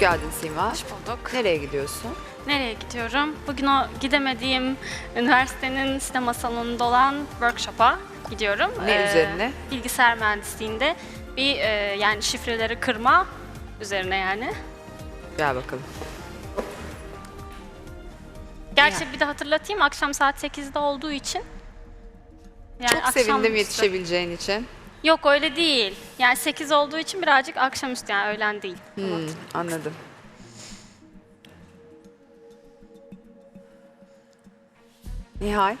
geldin Sima. Hoş bulduk. Nereye gidiyorsun? Nereye gidiyorum? Bugün o gidemediğim üniversitenin sinema salonunda olan workshop'a gidiyorum. Ee, Ne üzerine? Bilgisayar mühendisliğinde bir e, yani şifreleri kırma üzerine yani. Gel bakalım. Gerçi bir de hatırlatayım akşam saat 8'de olduğu için. Yani Çok sevindim yetişebileceğin için. Yok öyle değil. Yani 8 olduğu için birazcık akşamüstü yani öğlen değil. Hmm, anladım. Nihal.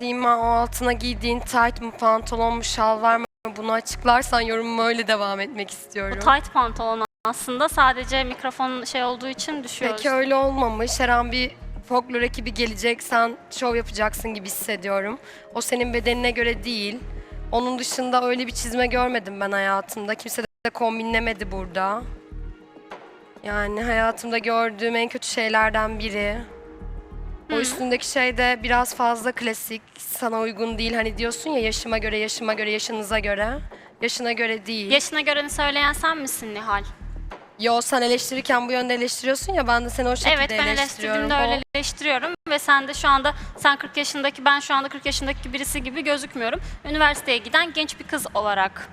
Sima o altına giydiğin tight mı pantolon mu şalvar mı bunu açıklarsan yorumumu öyle devam etmek Bu istiyorum. tight pantolon aslında sadece mikrofon şey olduğu için düşüyoruz. Peki öyle olmamış. Her an bir folklor ekibi gelecek sen şov yapacaksın gibi hissediyorum. O senin bedenine göre değil. Onun dışında öyle bir çizme görmedim ben hayatımda. Kimse de kombinlemedi burada. Yani hayatımda gördüğüm en kötü şeylerden biri. O üstündeki şey de biraz fazla klasik, sana uygun değil. Hani diyorsun ya yaşıma göre, yaşıma göre, yaşınıza göre. Yaşına göre değil. Yaşına göreni söyleyen sen misin Nihal? Yo sen eleştirirken bu yönde eleştiriyorsun ya ben de seni o şekilde Evet ben eleştiriyorum. eleştirdiğimde öyle eleştiriyorum ve sen de şu anda sen 40 yaşındaki ben şu anda 40 yaşındaki birisi gibi gözükmüyorum. Üniversiteye giden genç bir kız olarak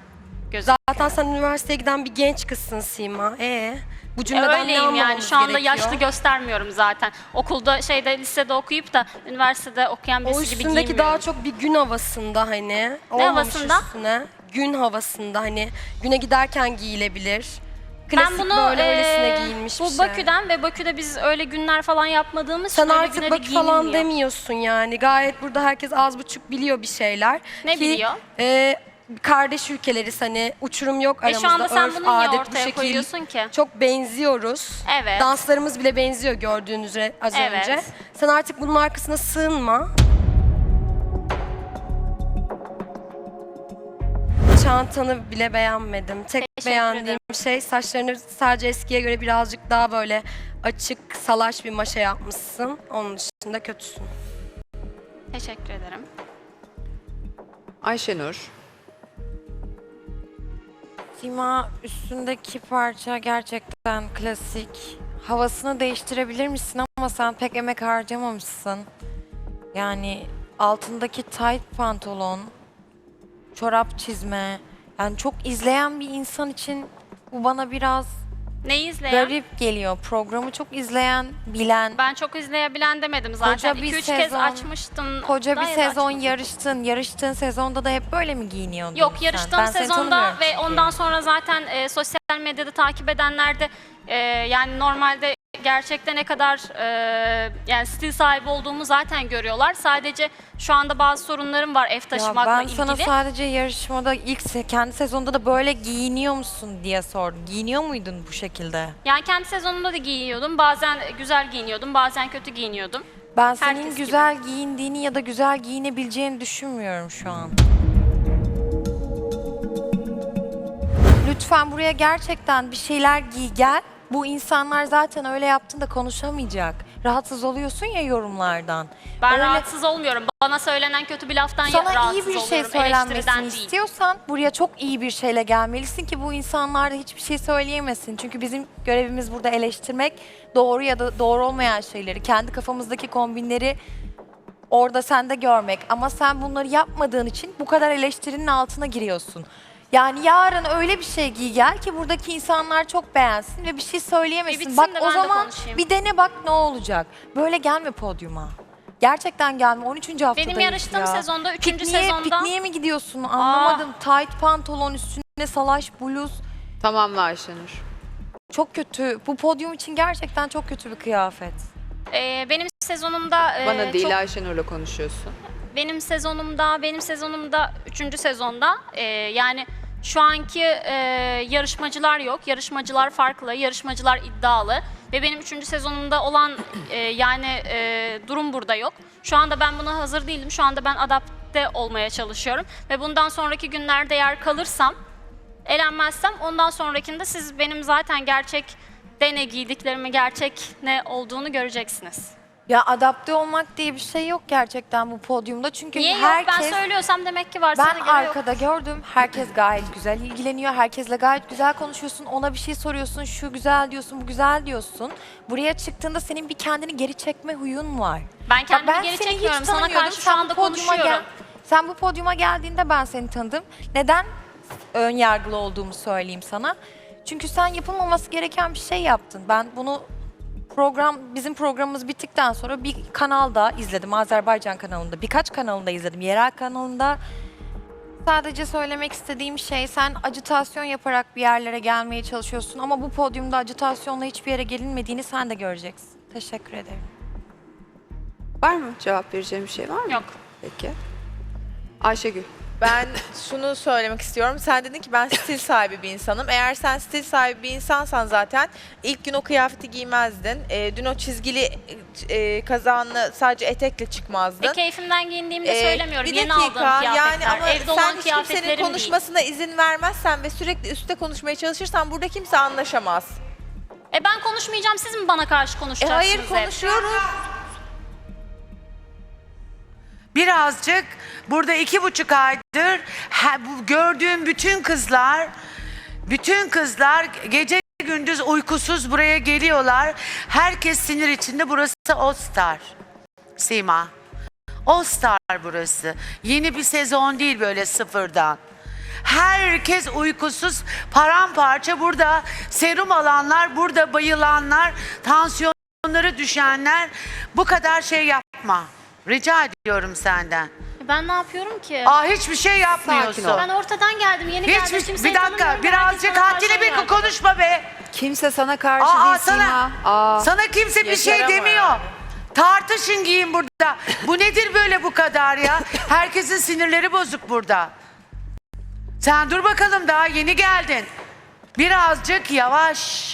gözüküyorum. Zaten sen üniversiteye giden bir genç kızsın Sima. Ee, bu cümleden ne Öyleyim yani anlamamız şu anda gerekiyor? yaşlı göstermiyorum zaten. Okulda şeyde lisede okuyup da üniversitede okuyan O birisi gibi üstündeki giyinmiyorum. daha çok bir gün havasında hani. Olmamış havasında? Üstüne. Gün havasında hani güne giderken giyilebilir. Klasik ben bunu böyle öylesine eee, giyinmiş bu bir şey. Bakü'den ve Bakü'de biz öyle günler falan yapmadığımız Sen için öyle artık Bakü falan demiyorsun yani. Gayet burada herkes az buçuk biliyor bir şeyler. Ne Ki, biliyor? e, kardeş ülkeleriz hani uçurum yok E aramızda. şu anda sen Örf, bunu niye adet bu ortaya şekil. koyuyorsun ki? Çok benziyoruz. Evet. Danslarımız bile benziyor gördüğünüz üzere az Evet. önce. Sen artık bunun arkasına sığınma. Çantanı bile beğenmedim. Tek Teşekkür beğendiğim ederim. şey saçlarını sadece eskiye göre birazcık daha böyle açık, salaş bir maşa yapmışsın. Onun dışında kötüsün. Teşekkür ederim. Ayşenur. Sima üstündeki parça gerçekten klasik. Havasını değiştirebilir misin ama sen pek emek harcamamışsın. Yani altındaki tight pantolon, çorap çizme. Yani çok izleyen bir insan için bu bana biraz Neyi izleyen? garip geliyor. Programı çok izleyen, bilen, Ben çok izleyebilen demedim zaten. Koca bir 2-3 kez sezon- açmıştım. koca bir sezon açmadım. yarıştın. Yarıştığın sezonda da hep böyle mi giyiniyordun Yok sen? yarıştığım Ben seni sezonda ve çünkü. ondan sonra zaten e, sosyal medyada takip edenler de e, yani normalde gerçekten ne kadar e, yani stil sahibi olduğumu zaten görüyorlar. Sadece şu anda bazı sorunlarım var ev taşımakla ben ilgili. sana sadece yarışmada ilk se- kendi sezonda da böyle giyiniyor musun diye sordum. Giyiniyor muydun bu şekilde? Yani kendi sezonumda da giyiniyordum. Bazen güzel giyiniyordum, bazen kötü giyiniyordum. Ben senin Herkes gibi. güzel giyindiğini ya da güzel giyinebileceğini düşünmüyorum şu an. Lütfen buraya gerçekten bir şeyler giy gel. Bu insanlar zaten öyle yaptığında konuşamayacak. Rahatsız oluyorsun ya yorumlardan. Ben Öyle- rahatsız olmuyorum. Bana söylenen kötü bir laftan ya- Sana rahatsız iyi bir şey oluyorum. söylenmesini eleştiriden değil. istiyorsan buraya çok iyi bir şeyle gelmelisin ki bu insanlar da hiçbir şey söyleyemesin. Çünkü bizim görevimiz burada eleştirmek, doğru ya da doğru olmayan şeyleri, kendi kafamızdaki kombinleri orada sende görmek. Ama sen bunları yapmadığın için bu kadar eleştirinin altına giriyorsun. Yani yarın öyle bir şey giy gel ki buradaki insanlar çok beğensin ve bir şey söyleyemesin. bitsin Bak de o de zaman konuşayım. bir dene bak ne olacak. Böyle gelme podyuma. Gerçekten gelme. 13. haftadayız Benim yarıştığım ya. sezonda, 3. Pikniğe, sezonda pikniğe mi gidiyorsun? Anlamadım. Tight pantolon üstüne salaş bluz. Tamamla Ayşenur. Çok kötü. Bu podyum için gerçekten çok kötü bir kıyafet. Ee, benim sezonumda e, Bana değil çok- Ayşenur'la konuşuyorsun. benim sezonumda benim sezonumda üçüncü sezonda e, yani şu anki e, yarışmacılar yok. Yarışmacılar farklı, yarışmacılar iddialı ve benim üçüncü sezonumda olan e, yani e, durum burada yok. Şu anda ben buna hazır değilim. Şu anda ben adapte olmaya çalışıyorum ve bundan sonraki günlerde eğer kalırsam, elenmezsem ondan sonrakinde siz benim zaten gerçek de ne giydiklerimi, gerçek ne olduğunu göreceksiniz. Ya adapte olmak diye bir şey yok gerçekten bu podyumda. Çünkü Niye herkes... yok? Ben söylüyorsam demek ki var. Sana Ben göre yok. arkada gördüm. Herkes gayet güzel ilgileniyor. Herkesle gayet güzel konuşuyorsun. Ona bir şey soruyorsun. Şu güzel diyorsun, bu güzel diyorsun. Buraya çıktığında senin bir kendini geri çekme huyun var. Ben kendimi ben geri seni hiç çekmiyorum. Sana tanımıyordum. karşı şu Sen bu anda podyuma konuşuyorum. sen bu podyuma geldiğinde ben seni tanıdım. Neden ön yargılı olduğumu söyleyeyim sana. Çünkü sen yapılmaması gereken bir şey yaptın. Ben bunu program bizim programımız bittikten sonra bir kanalda izledim. Azerbaycan kanalında, birkaç kanalında izledim. Yerel kanalında Sadece söylemek istediğim şey sen acitasyon yaparak bir yerlere gelmeye çalışıyorsun ama bu podyumda acitasyonla hiçbir yere gelinmediğini sen de göreceksin. Teşekkür ederim. Var mı? Cevap vereceğim bir şey var mı? Yok. Peki. Ayşegül. Ben şunu söylemek istiyorum. Sen dedin ki ben stil sahibi bir insanım. Eğer sen stil sahibi bir insansan zaten ilk gün o kıyafeti giymezdin. Ee, dün o çizgili e, kazağınla sadece etekle çıkmazdın. E, keyfimden giyindiğimi de Ee, söylemiyorum. bir Yeni aldığım dakika kıyafetler, yani ama evde olan sen hiç kimsenin kıyafetlerim değil. konuşmasına izin vermezsen ve sürekli üstte konuşmaya çalışırsan burada kimse anlaşamaz. E ben konuşmayacağım, siz mi bana karşı E konuşacaksınız hayır hep? konuşuyoruz. Birazcık burada iki buçuk aydır gördüğüm bütün kızlar, bütün kızlar gece gündüz uykusuz buraya geliyorlar. Herkes sinir içinde. Burası All Star. Sima. All Star burası. Yeni bir sezon değil böyle sıfırdan. Herkes uykusuz, paramparça burada serum alanlar, burada bayılanlar, tansiyonları düşenler. Bu kadar şey yapma. Rica ediyorum senden. E Ben ne yapıyorum ki? Aa hiçbir şey yapmıyorsun. Sakin ol. Ben ortadan geldim, yeni geldim. Hiçbir, Kimseyi bir dakika, tanımıyorum, birazcık herkes bana karşı haddini bil geldi. konuşma be. Kimse sana karşı Aa, değil sana, Sima. Aa, sana kimse bir şey Yeter ama demiyor. yani. Tartışın giyin burada. Bu nedir böyle bu kadar ya? Herkesin sinirleri bozuk burada. Sen dur bakalım daha yeni geldin. Birazcık yavaş.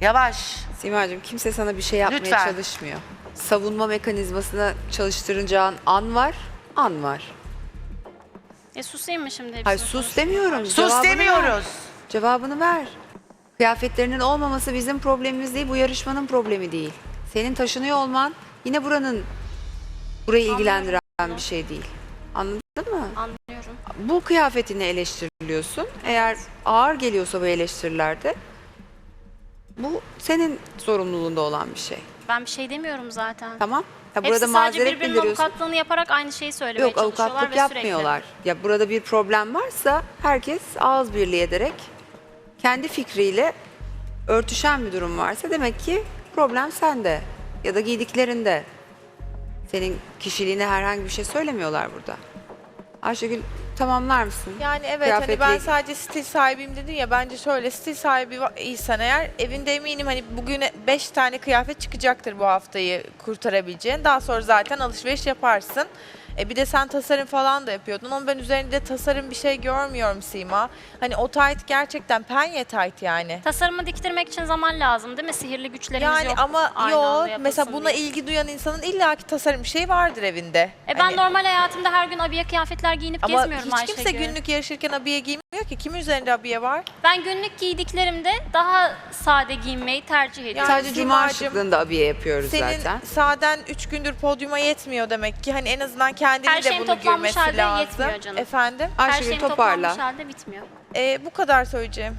Yavaş. Simacığım kimse sana bir şey yapmaya Lütfen. çalışmıyor. Savunma mekanizmasını çalıştıracağın an var, an var. E susayım mı şimdi hepsini? Hayır sus demiyorum. Sus cevabını ver. demiyoruz. Cevabını ver. Kıyafetlerinin olmaması bizim problemimiz değil, bu yarışmanın problemi değil. Senin taşınıyor olman yine buranın burayı ilgilendiren bir şey değil. Anladın mı? Anlıyorum. Bu kıyafetini eleştiriliyorsun. Eğer ağır geliyorsa bu eleştirilerde bu senin sorumluluğunda olan bir şey. Ben bir şey demiyorum zaten. Tamam? Ya Hepsi burada sadece mazeret birbirinin bildiriyorsun. avukatlığını yaparak aynı şeyi söylemeye Yok çalışıyorlar avukatlık ve yapmıyorlar. Ya burada bir problem varsa herkes ağız birliği ederek kendi fikriyle örtüşen bir durum varsa demek ki problem sende ya da giydiklerinde. Senin kişiliğine herhangi bir şey söylemiyorlar burada. Ayşegül tamamlar mısın? Yani evet hani ben sadece stil sahibiyim dedin ya bence şöyle stil sahibi iyisen eğer evinde eminim hani bugün 5 tane kıyafet çıkacaktır bu haftayı kurtarabileceğin. Daha sonra zaten alışveriş yaparsın. E bir de sen tasarım falan da yapıyordun ama ben üzerinde tasarım bir şey görmüyorum Sima. Hani o tayt gerçekten penye tayt yani. Tasarımı diktirmek için zaman lazım değil mi? Sihirli güçlerimiz Yani yok. ama aynı yok yapılsın mesela buna diye. ilgi duyan insanın illaki tasarım bir şey vardır evinde. E ben Hani- normal hayatımda her gün abiye kıyafetler giyinip ama gezmiyorum hiç kimse Ayşegül. günlük yarışırken abiye giymiyor ki. Kimin üzerinde abiye var? Ben günlük giydiklerimde daha sade giyinmeyi tercih ediyorum. Yani Sadece cuma Simacığım, şıklığında abiye yapıyoruz Senin zaten. sağdan 3 gündür podyuma yetmiyor demek ki. Hani en azından kendini Her de şeyin bunu toplanmış halde lazım. yetmiyor canım. Efendim? Her Ayşegül şeyim toparla. toplanmış halde bitmiyor. Ee, bu kadar söyleyeceğim.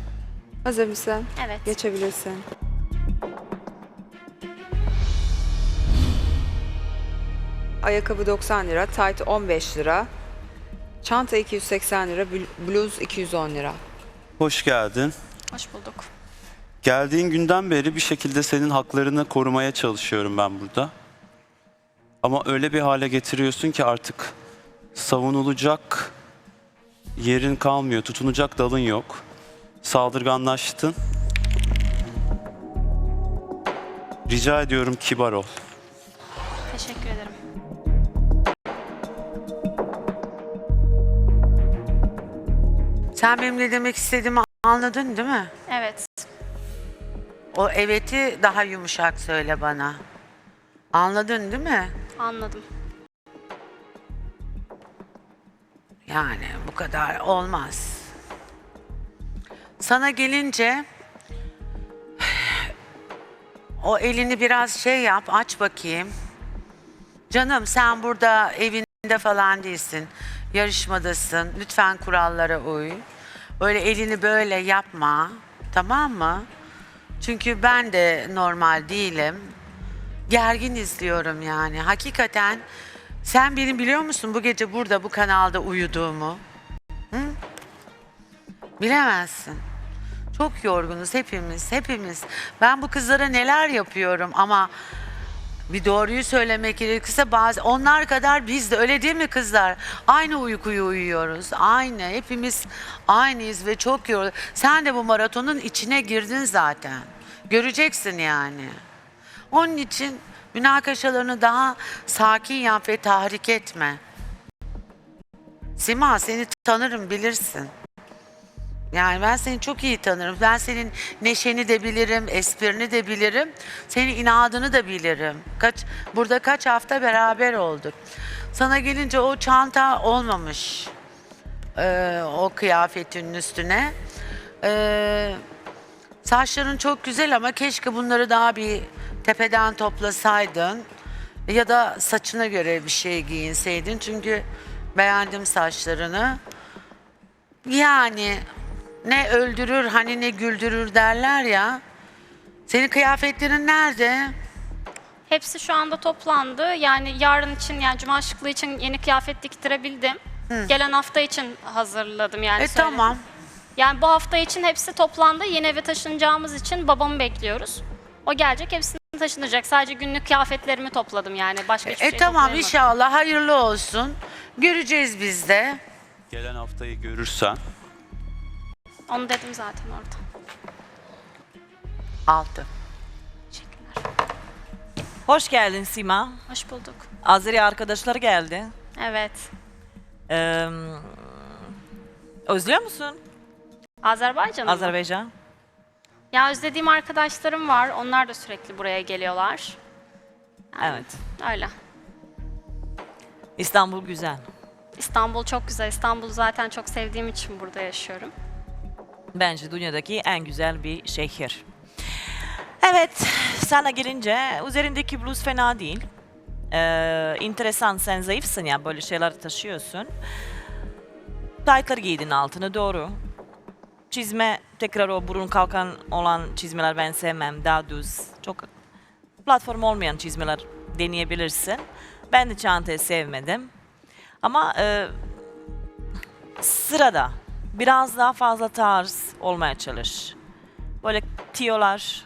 Hazır mısın? Evet. Geçebilirsin. Ayakkabı 90 lira, tight 15 lira. Çanta 280 lira, bl- bluz 210 lira. Hoş geldin. Hoş bulduk. Geldiğin günden beri bir şekilde senin haklarını korumaya çalışıyorum ben burada. Ama öyle bir hale getiriyorsun ki artık savunulacak yerin kalmıyor, tutunacak dalın yok. Saldırganlaştın. Rica ediyorum kibar ol. Teşekkür ederim. Sen benim ne demek istediğimi anladın değil mi? Evet. O eveti daha yumuşak söyle bana. Anladın değil mi? Anladım. Yani bu kadar olmaz. Sana gelince o elini biraz şey yap, aç bakayım. Canım sen burada evinde falan değilsin. Yarışmadasın. Lütfen kurallara uy. Öyle elini böyle yapma. Tamam mı? Çünkü ben de normal değilim. Gergin izliyorum yani. Hakikaten sen benim biliyor musun bu gece burada bu kanalda uyuduğumu? Hı? Bilemezsin. Çok yorgunuz hepimiz, hepimiz. Ben bu kızlara neler yapıyorum ama bir doğruyu söylemek gerekirse bazı onlar kadar biz de öyle değil mi kızlar? Aynı uykuyu uyuyoruz. Aynı. Hepimiz aynıyız ve çok yoruluyoruz. Sen de bu maratonun içine girdin zaten. Göreceksin yani. Onun için münakaşalarını daha sakin yap ve tahrik etme. Sima seni tanırım bilirsin. Yani ben seni çok iyi tanırım. Ben senin neşeni de bilirim, esprini de bilirim. Senin inadını da bilirim. Kaç burada kaç hafta beraber olduk. Sana gelince o çanta olmamış. Ee, o kıyafetin üstüne. Ee, saçların çok güzel ama keşke bunları daha bir tepeden toplasaydın. Ya da saçına göre bir şey giyinseydin. Çünkü beğendim saçlarını. Yani ne öldürür hani ne güldürür derler ya. Senin kıyafetlerin nerede? Hepsi şu anda toplandı. Yani yarın için yani cuma şıklığı için yeni kıyafet diktirebildim. Gelen hafta için hazırladım yani. e söyledim. tamam. Yani bu hafta için hepsi toplandı. Yeni eve taşınacağımız için babamı bekliyoruz. O gelecek hepsini taşınacak. Sadece günlük kıyafetlerimi topladım yani. Başka hiçbir E şey tamam toplayamadım. inşallah hayırlı olsun. Göreceğiz biz de. Gelen haftayı görürsen Onu dedim zaten orada. Altı. Teşekkürler. Hoş geldin Sima. Hoş bulduk. Azeri arkadaşlar geldi. Evet. Ee, özlüyor musun Azerbaycan mı? Azerbaycan? Ya özlediğim arkadaşlarım var. Onlar da sürekli buraya geliyorlar. Evet. Öyle. İstanbul güzel. İstanbul çok güzel. İstanbul'u zaten çok sevdiğim için burada yaşıyorum. Bence dünyadaki en güzel bir şehir. Evet, sana gelince üzerindeki bluz fena değil. Ee, enteresan, sen zayıfsın ya böyle şeyler taşıyorsun. Taytlar giydin altına doğru. Çizme tekrar o burun kalkan olan çizmeler ben sevmem. Daha düz. Çok platform olmayan çizmeler deneyebilirsin. Ben de çantayı sevmedim. Ama e, sırada biraz daha fazla tarz olmaya çalış. Böyle tiyolar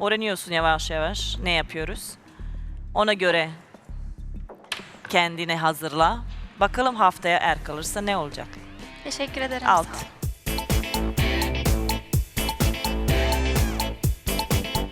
öğreniyorsun yavaş yavaş ne yapıyoruz. Ona göre kendini hazırla. Bakalım haftaya er kalırsa ne olacak? Teşekkür ederim. Alt.